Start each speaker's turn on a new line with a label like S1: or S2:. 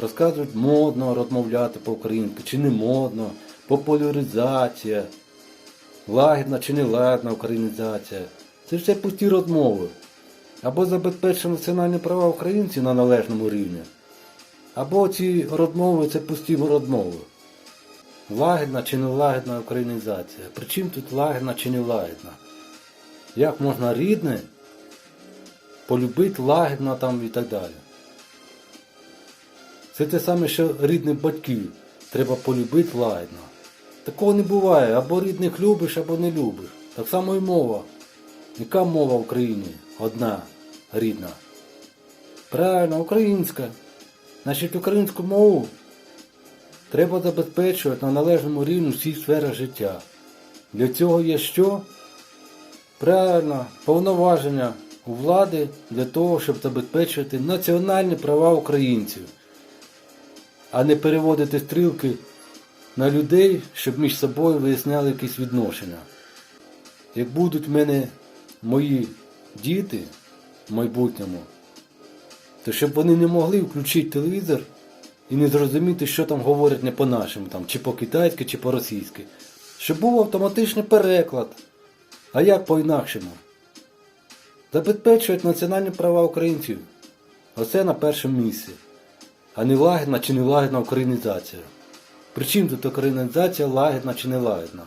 S1: розказують модно розмовляти по-українськи, чи не модно, популяризація, лагідна чи не лагідна українізація. Це все пусті розмови. Або забезпечити національні права українців на належному рівні, або ці розмови це пусті розмови. Лагідна чи не лагідна українізація. Причому тут лагідна чи не лагідна? Як можна рідне полюбити лагідно там і так далі? Це те саме, що рідних батьків треба полюбити лагідно. Такого не буває, або рідних любиш, або не любиш. Так само і мова. Яка мова в Україні? Одна, рідна. Правильно, українська. Значить, українську мову треба забезпечувати на належному рівні всі сфери життя. Для цього є що? Правильно, повноваження у влади для того, щоб забезпечувати національні права українців, а не переводити стрілки на людей, щоб між собою виясняли якісь відношення. Як будуть в мене мої діти в майбутньому, то щоб вони не могли включити телевізор і не зрозуміти, що там говорять не по-нашому, там, чи по-китайськи, чи по-російськи. Щоб був автоматичний переклад. А як по-інакшому? Забезпечують національні права українців. Оце на першому місці. А не лагідна чи не лагідна українізація. Причому тут українізація лагідна чи не лагідна?